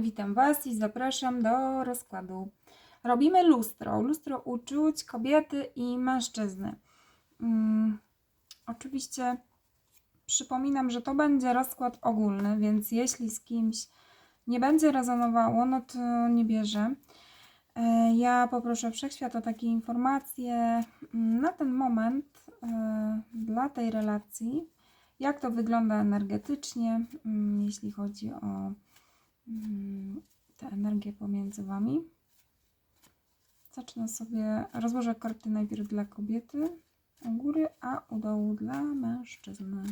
Witam Was i zapraszam do rozkładu. Robimy lustro. Lustro uczuć kobiety i mężczyzny. Mm, oczywiście przypominam, że to będzie rozkład ogólny, więc jeśli z kimś nie będzie rezonowało, no to nie bierze. E, Ja poproszę Wszechświat o takie informacje mm, na ten moment e, dla tej relacji, jak to wygląda energetycznie, mm, jeśli chodzi o tę energię pomiędzy Wami. Zacznę sobie, rozłożę karty najpierw dla kobiety u góry, a u dołu dla mężczyzny.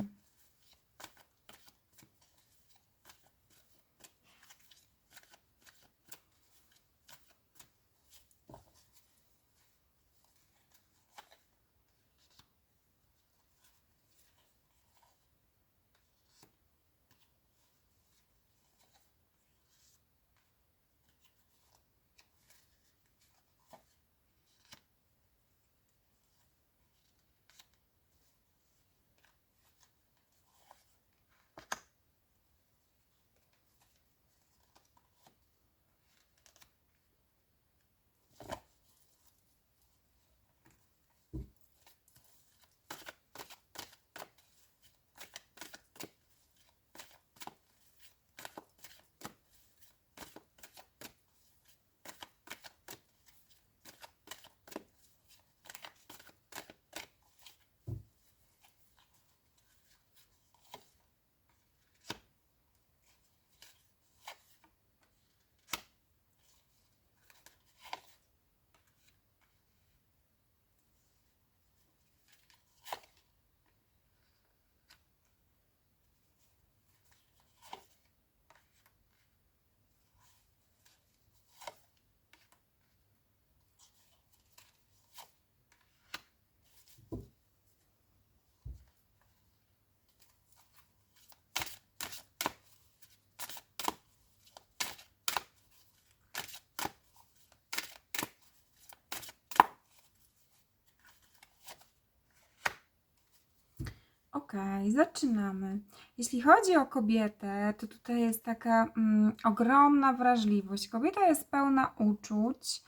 Okej, zaczynamy. Jeśli chodzi o kobietę, to tutaj jest taka mm, ogromna wrażliwość. Kobieta jest pełna uczuć,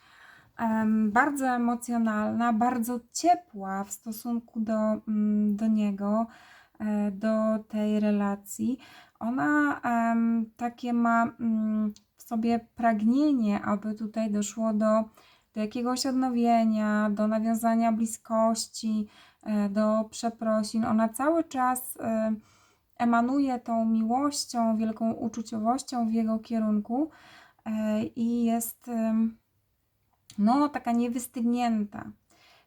em, bardzo emocjonalna, bardzo ciepła w stosunku do, mm, do niego, e, do tej relacji. Ona em, takie ma mm, w sobie pragnienie, aby tutaj doszło do, do jakiegoś odnowienia, do nawiązania bliskości do przeprosin. Ona cały czas e, emanuje tą miłością, wielką uczuciowością w jego kierunku e, i jest no taka niewystygnięta.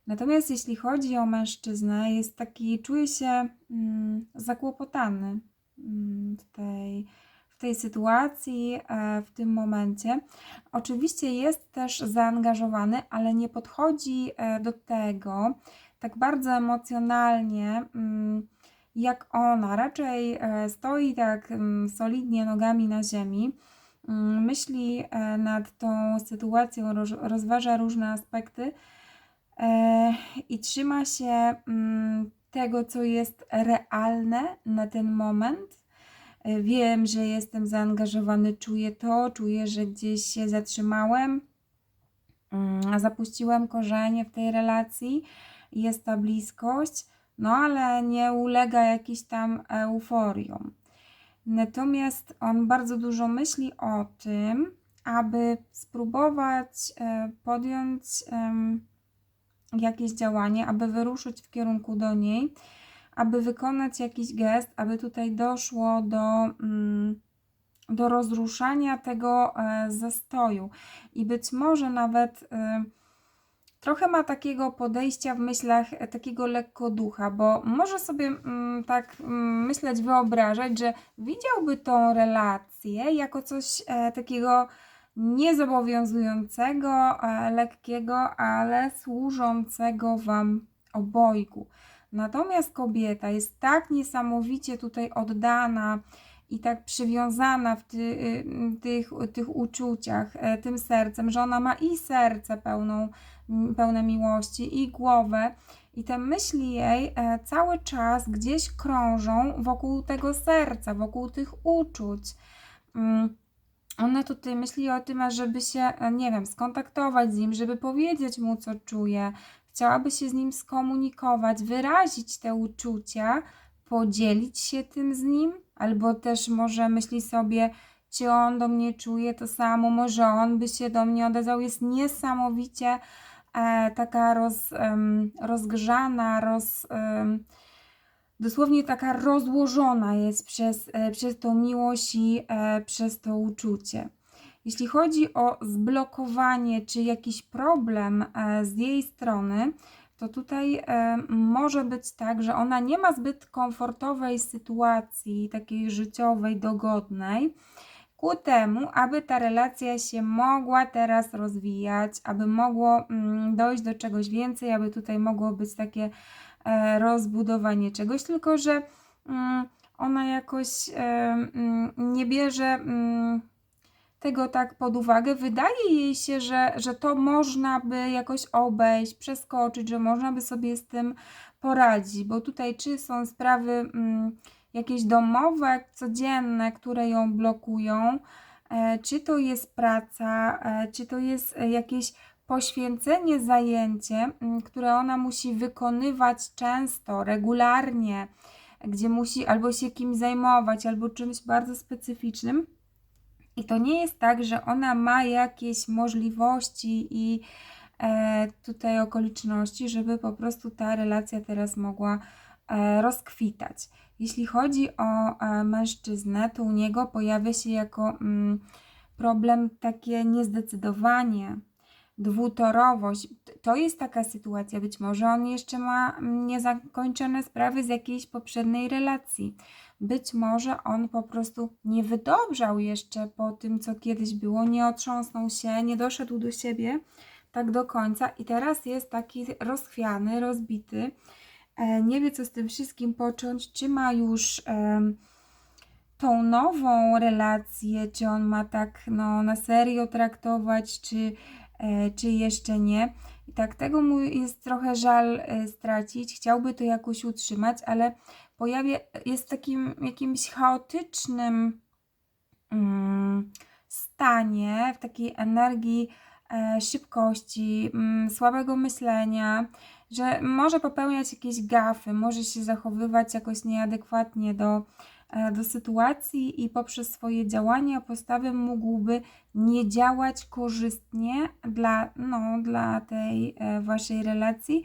Natomiast jeśli chodzi o mężczyznę, jest taki, czuje się mm, zakłopotany mm, w tej, w tej sytuacji, e, w tym momencie. Oczywiście jest też zaangażowany, ale nie podchodzi e, do tego tak bardzo emocjonalnie mm, jak ona. Raczej e, stoi tak mm, solidnie nogami na ziemi, mm, myśli e, nad tą sytuacją, roz- rozważa różne aspekty e, i trzyma się tego, co jest realne na ten moment. Wiem, że jestem zaangażowany, czuję to, czuję, że gdzieś się zatrzymałem, zapuściłem korzenie w tej relacji, jest ta bliskość, no ale nie ulega jakiś tam euforiom. Natomiast on bardzo dużo myśli o tym, aby spróbować e, podjąć jakieś działanie, aby wyruszyć w kierunku do niej, aby wykonać jakiś gest, aby tutaj doszło do, mm, do rozruszania tego e, zastoju. I być może nawet e, trochę ma takiego podejścia w myślach, e, takiego lekko ducha, bo może sobie mm, tak mm, myśleć, wyobrażać, że widziałby tą relację jako coś e, takiego niezobowiązującego, e, lekkiego, ale służącego Wam obojgu. Natomiast kobieta jest tak niesamowicie tutaj oddana i tak przywiązana w ty, y, tych, tych uczuciach, e, tym sercem, że ona ma i serce pełną, pełne miłości, i głowę. I te myśli jej e, cały czas gdzieś krążą wokół tego serca, wokół tych uczuć. Mm, ona tutaj myśli o tym, żeby się, e, nie wiem, skontaktować z nim, żeby powiedzieć mu, co czuje. Chciałaby się z nim skomunikować, wyrazić te uczucia, podzielić się tym z nim, albo też może myśli sobie, czy on do mnie czuje to samo, może on by się do mnie odezwał. Jest niesamowicie taka roz, rozgrzana, roz, dosłownie taka rozłożona jest przez, e, przez tą miłość i e, przez to uczucie. Jeśli chodzi o zblokowanie czy jakiś problem e, z jej strony, to tutaj e, może być tak, że ona nie ma zbyt komfortowej sytuacji, takiej życiowej, dogodnej, ku temu, aby ta relacja się mogła teraz rozwijać, aby mogło mm, dojść do czegoś więcej, aby tutaj mogło być takie e, rozbudowanie czegoś, tylko że mm, ona jakoś e, mm, nie bierze tego tak pod uwagę. Wydaje jej się, że, że to można by jakoś obejść, przeskoczyć, że można by sobie z tym poradzić, bo tutaj czy są sprawy jakieś domowe, codzienne, które ją blokują, e, czy to jest praca, e, czy to jest e, jakieś poświęcenie, zajęcie, mm, które ona musi wykonywać często, regularnie, gdzie musi albo się kimś zajmować, albo czymś bardzo specyficznym. I to nie jest tak, że ona ma jakieś możliwości i tutaj okoliczności, żeby po prostu ta relacja teraz mogła rozkwitać. Jeśli chodzi o e, mężczyznę, to u niego pojawia się jako mm, problem takie niezdecydowanie, dwutorowość. To jest taka sytuacja, być może on jeszcze ma mm, niezakończone sprawy z jakiejś poprzedniej relacji. Być może on po prostu nie wydobrzał jeszcze po tym, co kiedyś było, nie otrząsnął się, nie doszedł do siebie tak do końca i teraz jest taki rozchwiany, rozbity. E, nie wie, co z tym wszystkim począć, czy ma już tą nową relację, czy on ma tak no, na serio traktować, czy, e, czy jeszcze nie. I tak tego mu jest trochę żal e, stracić. Chciałby to jakoś utrzymać, ale pojawia, jest takim jakimś chaotycznym mm, stanie, w takiej energii szybkości, mm, słabego myślenia, że może popełniać jakieś gafy, może się zachowywać jakoś nieadekwatnie do, e, do sytuacji i poprzez swoje działania, postawy mógłby nie działać korzystnie dla, no, dla tej e, waszej relacji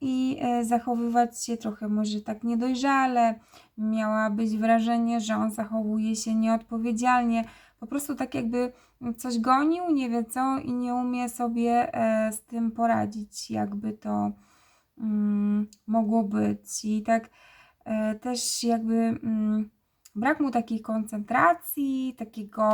i e, zachowywać się trochę może tak niedojrzale. Miała być wrażenie, że on zachowuje się nieodpowiedzialnie. Po prostu tak jakby coś gonił, nie wie co i nie umie sobie z tym poradzić, jakby to mogło być. I tak e, też jakby mm, brak mu takiej koncentracji, takiego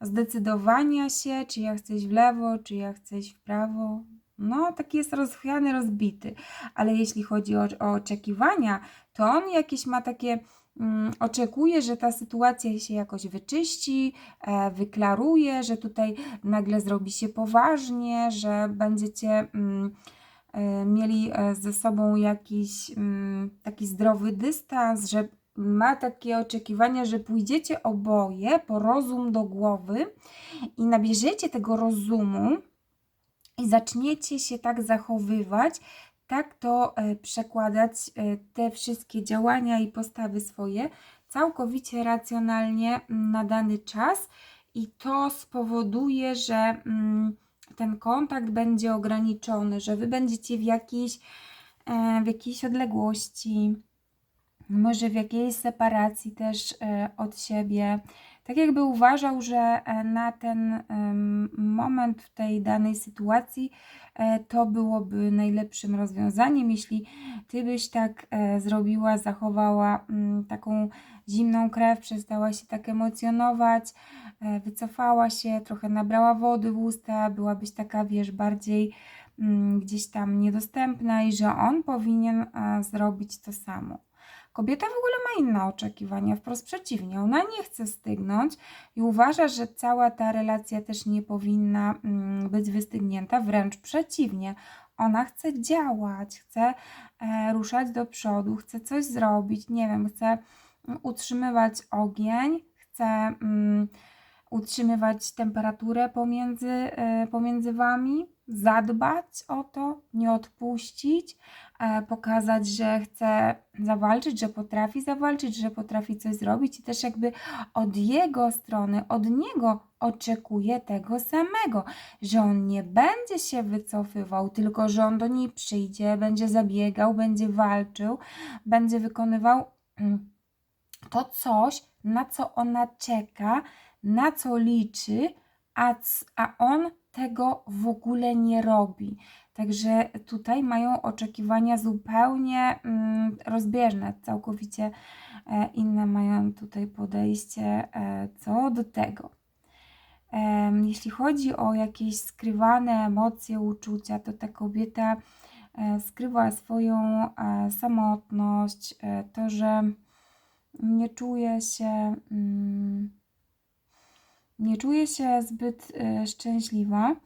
zdecydowania się, czy ja chcę iść w lewo, czy ja chcę iść w prawo. No, taki jest rozchwiany, rozbity. Ale jeśli chodzi o, o oczekiwania, to on jakieś ma takie. Mm, oczekuje, że ta sytuacja się jakoś wyczyści, e, wyklaruje, że tutaj nagle zrobi się poważnie, że będziecie mm, mieli e, ze sobą jakiś mm, taki zdrowy dystans, że ma takie oczekiwania, że pójdziecie oboje po rozum do głowy i nabierzecie tego rozumu i zaczniecie się tak zachowywać, tak to e, przekładać e, te wszystkie działania i postawy swoje całkowicie racjonalnie mm, na dany czas. I to spowoduje, że mm, ten kontakt będzie ograniczony, że wy będziecie w jakiejś, e, w jakiejś odległości, może w jakiejś separacji też od siebie tak jakby uważał, że e, na ten moment w tej danej sytuacji e, to byłoby najlepszym rozwiązaniem, jeśli ty byś tak e, zrobiła, zachowała mm, taką zimną krew, przestała się tak emocjonować, wycofała się, trochę nabrała wody w usta, byłabyś taka, wiesz, bardziej mm, gdzieś tam niedostępna i że on powinien zrobić to samo. Kobieta w ogóle ma inne oczekiwania, wprost przeciwnie. Ona nie chce stygnąć i uważa, że cała ta relacja też nie powinna mm, być wystygnięta, wręcz przeciwnie. Ona chce działać, chce e, ruszać do przodu, chce coś zrobić, nie wiem, chce mm, utrzymywać ogień, chce mm, utrzymywać temperaturę pomiędzy, e, pomiędzy wami, zadbać o to, nie odpuścić, pokazać, że chce zawalczyć, że potrafi zawalczyć, że potrafi coś zrobić i też jakby od jego strony, od niego oczekuje tego samego, że on nie będzie się wycofywał, tylko że on do niej przyjdzie, będzie zabiegał, będzie walczył, będzie wykonywał mm, to coś, na co ona czeka, na co liczy, a, a on tego w ogóle nie robi. Także tutaj mają oczekiwania zupełnie mm, rozbieżne, całkowicie e, inne mają tutaj podejście e, co do tego. Jeśli chodzi o jakieś skrywane emocje, uczucia, to ta kobieta e, skrywa swoją samotność, to, że nie czuje się, mm, nie czuje się zbyt szczęśliwa,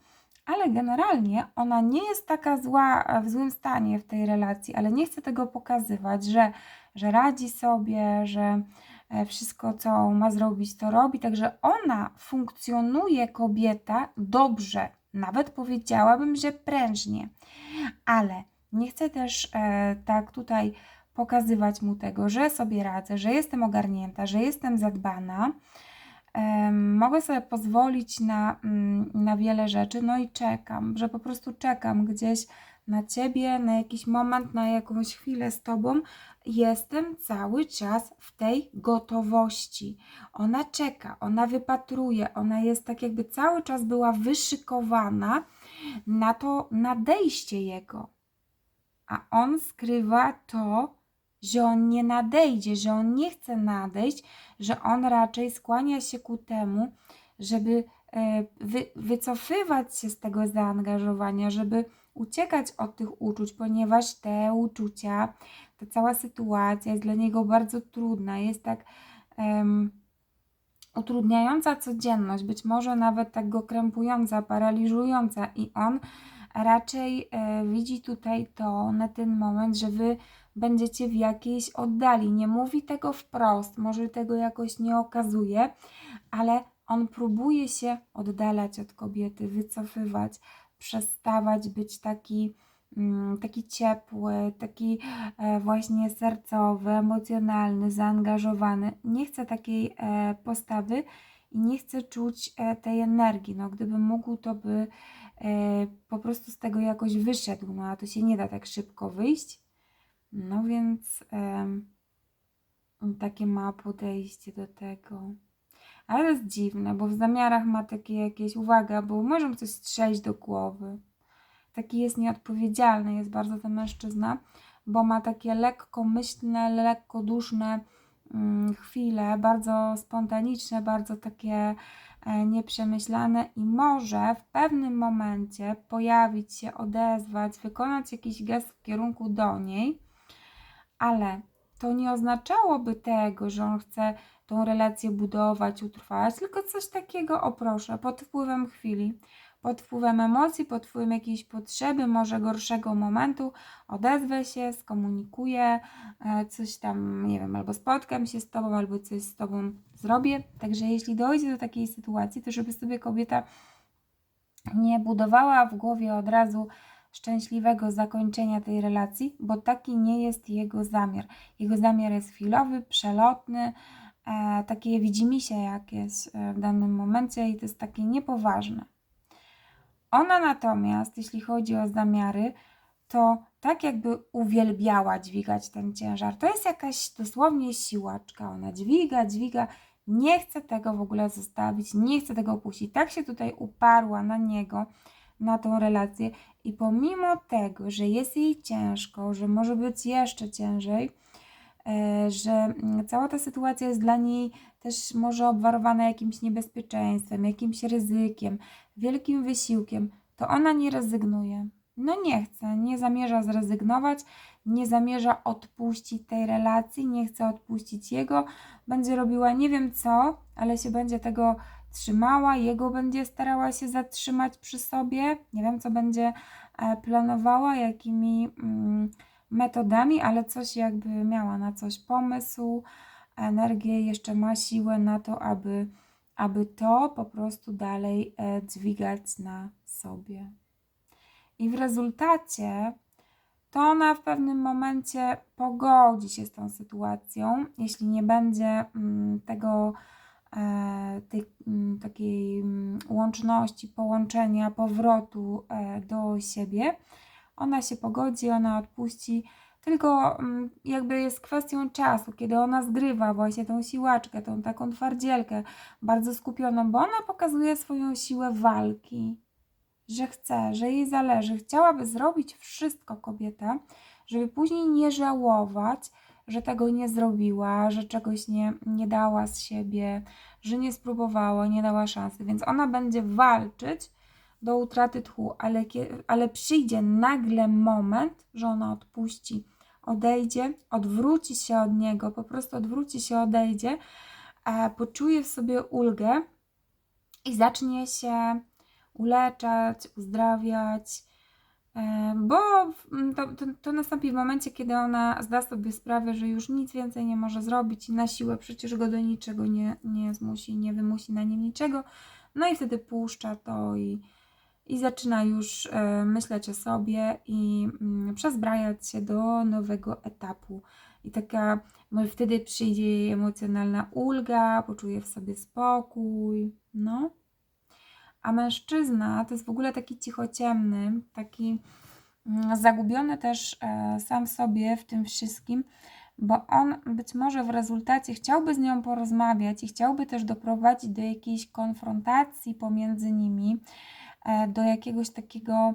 ale generalnie ona nie jest taka zła, e, w złym stanie w tej relacji, ale nie chce tego pokazywać, że, że radzi sobie, że e, wszystko, co ma zrobić, to robi. Także ona funkcjonuje, kobieta, dobrze. Nawet powiedziałabym, że prężnie, ale nie chcę też e, tak tutaj pokazywać mu tego, że sobie radzę, że jestem ogarnięta, że jestem zadbana. Mogę sobie pozwolić na, mm, na wiele rzeczy, no i czekam, że po prostu czekam gdzieś na ciebie, na jakiś moment, na jakąś chwilę z tobą. Jestem cały czas w tej gotowości. Ona czeka, ona wypatruje, ona jest tak, jakby cały czas była wyszykowana na to nadejście jego. A on skrywa to, że on nie nadejdzie, że on nie chce nadejść, że on raczej skłania się ku temu, żeby e, wy, wycofywać się z tego zaangażowania, żeby uciekać od tych uczuć, ponieważ te uczucia, ta cała sytuacja jest dla niego bardzo trudna, jest tak em, utrudniająca codzienność, być może nawet tak go krępująca, paraliżująca i on raczej e, widzi tutaj to na ten moment, że wy będziecie w jakiejś oddali. Nie mówi tego wprost, może tego jakoś nie okazuje, ale on próbuje się oddalać od kobiety, wycofywać, przestawać być taki, mm, taki ciepły, taki e, właśnie sercowy, emocjonalny, zaangażowany. Nie chce takiej e, postawy i nie chce czuć tej energii. No, gdyby mógł, to by po prostu z tego jakoś wyszedł, no a to się nie da tak szybko wyjść. No więc takie ma podejście do tego. Ale to jest dziwne, bo w zamiarach ma takie jakieś, uwaga, bo może mu coś strzelić do głowy. Taki jest nieodpowiedzialny, jest bardzo ten mężczyzna, bo ma takie lekkomyślne, lekkoduszne mm, chwile, bardzo spontaniczne, bardzo takie e, nieprzemyślane i może w pewnym momencie pojawić się, odezwać, wykonać jakiś gest w kierunku do niej, ale to nie oznaczałoby tego, że on chce tą relację budować, utrwalać, tylko coś takiego, o proszę, pod wpływem chwili, pod wpływem emocji, pod wpływem jakiejś potrzeby, może gorszego momentu, odezwę się, skomunikuję, e, coś tam, nie wiem, albo spotkam się z Tobą, albo coś z Tobą zrobię. Także jeśli dojdzie do takiej sytuacji, to żeby sobie kobieta nie budowała w głowie od razu szczęśliwego zakończenia tej relacji, bo taki nie jest jego zamiar. Jego zamiar jest chwilowy, przelotny, e, takie widzimisię jak jest e, w danym momencie i to jest takie niepoważne. Ona natomiast, jeśli chodzi o zamiary, to tak jakby uwielbiała dźwigać ten ciężar. To jest jakaś dosłownie siłaczka. Ona dźwiga, dźwiga, nie chce tego w ogóle zostawić, nie chce tego opuścić. Tak się tutaj uparła na niego, na tą relację i pomimo tego, że jest jej ciężko, że może być jeszcze ciężej, e, że mm, cała ta sytuacja jest dla niej też może obwarowana jakimś niebezpieczeństwem, jakimś ryzykiem, wielkim wysiłkiem, to ona nie rezygnuje. No nie chce, nie zamierza zrezygnować, nie zamierza odpuścić tej relacji, nie chce odpuścić jego, będzie robiła nie wiem co, ale się będzie tego trzymała, jego będzie starała się zatrzymać przy sobie. Nie wiem, co będzie e, planowała, jakimi mm, metodami, ale coś jakby miała na coś pomysł, energię, jeszcze ma siłę na to, aby, aby to po prostu dalej e, dźwigać na sobie. I w rezultacie to ona w pewnym momencie pogodzi się z tą sytuacją, jeśli nie będzie mm, tego e, tej mm, takiej mm, łączności, połączenia, powrotu e, do siebie. Ona się pogodzi, ona odpuści, tylko mm, jakby jest kwestią czasu, kiedy ona zgrywa właśnie tą siłaczkę, tą taką twardzielkę, bardzo skupioną, bo ona pokazuje swoją siłę walki, że chce, że jej zależy. Chciałaby zrobić wszystko kobieta, żeby później nie żałować, że tego nie zrobiła, że czegoś nie, nie dała z siebie, że nie spróbowała, nie dała szansy. Więc ona będzie walczyć do utraty tchu, ale, ale przyjdzie nagle moment, że ona odpuści, odejdzie, odwróci się od niego, po prostu odwróci się, odejdzie, a poczuje w sobie ulgę i zacznie się uleczać, uzdrawiać, e, bo to, to, to nastąpi w momencie, kiedy ona zda sobie sprawę, że już nic więcej nie może zrobić i na siłę przecież go do niczego nie, nie zmusi, nie wymusi na nim niczego. No i wtedy puszcza to i, i zaczyna już e, myśleć o sobie i mm, przezbrajać się do nowego etapu. I taka, wtedy przyjdzie jej emocjonalna ulga, poczuje w sobie spokój, no. A mężczyzna to jest w ogóle taki cichociemny, taki mm, zagubiony też e, sam w sobie w tym wszystkim, bo on być może w rezultacie chciałby z nią porozmawiać i chciałby też doprowadzić do jakiejś konfrontacji pomiędzy nimi, do jakiegoś takiego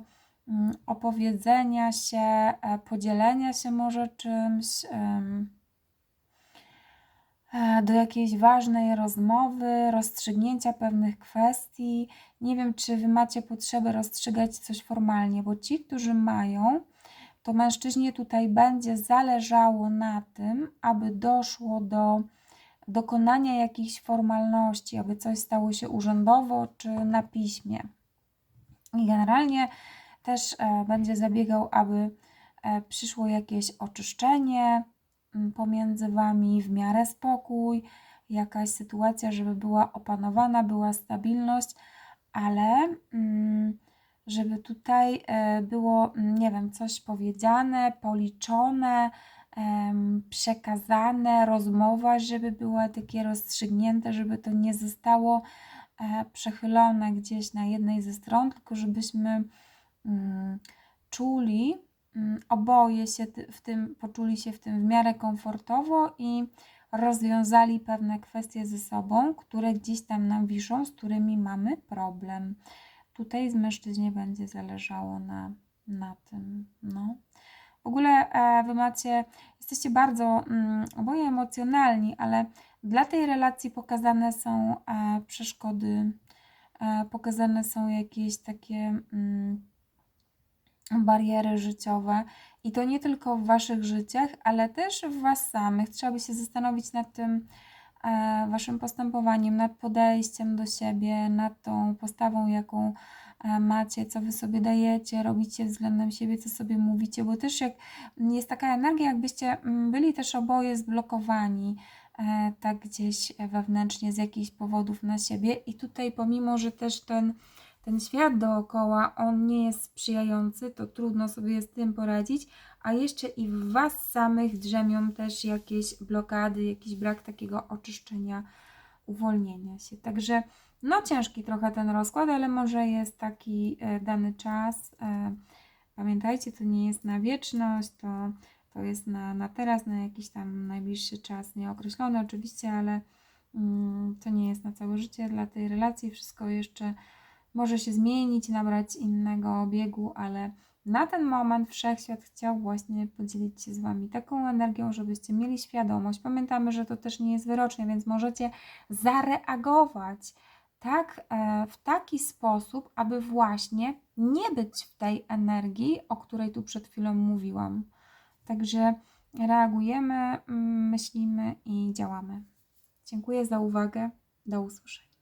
mm, opowiedzenia się, e, podzielenia się może czymś. e, Do jakiejś ważnej rozmowy, rozstrzygnięcia pewnych kwestii. Nie wiem, czy wy macie potrzebę rozstrzygać coś formalnie, bo ci, którzy mają, to mężczyźnie tutaj będzie zależało na tym, aby doszło do dokonania jakichś formalności, aby coś stało się urzędowo czy na piśmie. I generalnie też e, będzie zabiegał, aby e, przyszło jakieś oczyszczenie mm, pomiędzy wami, w miarę spokój, jakaś sytuacja, żeby była opanowana, była stabilność, ale mm, żeby tutaj e, było, mm, nie wiem, coś powiedziane, policzone, przekazane, rozmowa, żeby była takie rozstrzygnięte, żeby to nie zostało przechylone gdzieś na jednej ze stron, tylko żebyśmy mm, czuli, mm, oboje się w tym, poczuli się w tym w miarę komfortowo i rozwiązali pewne kwestie ze sobą, które gdzieś tam nam wiszą, z którymi mamy problem. Tutaj z mężczyźnie będzie zależało na, na tym. No. W ogóle e, wy macie, jesteście bardzo mm, oboje emocjonalni, ale dla tej relacji pokazane są e, przeszkody, e, pokazane są jakieś takie mm, bariery życiowe i to nie tylko w waszych życiach, ale też w was samych. Trzeba by się zastanowić nad tym e, waszym postępowaniem, nad podejściem do siebie, nad tą postawą, jaką macie, co wy sobie dajecie, robicie względem siebie, co sobie mówicie, bo też jak jest taka energia, jakbyście mm, byli też oboje zblokowani tak gdzieś wewnętrznie z jakichś powodów na siebie i tutaj pomimo, że też ten ten świat dookoła, on nie jest sprzyjający, to trudno sobie z tym poradzić, a jeszcze i w Was samych drzemią też jakieś blokady, jakiś brak takiego oczyszczenia, uwolnienia się. Także no ciężki trochę ten rozkład, ale może jest taki e, dany czas. E, pamiętajcie, to nie jest na wieczność, to, to jest na, na teraz, na jakiś tam najbliższy czas, nieokreślony oczywiście, ale mm, to nie jest na całe życie dla tej relacji, wszystko jeszcze może się zmienić, nabrać innego obiegu, ale na ten moment wszechświat chciał właśnie podzielić się z Wami taką energią, żebyście mieli świadomość. Pamiętamy, że to też nie jest wyrocznie, więc możecie zareagować tak, e, w taki sposób, aby właśnie nie być w tej energii, o której tu przed chwilą mówiłam. Także reagujemy, mm, myślimy i działamy. Dziękuję za uwagę. Do usłyszenia.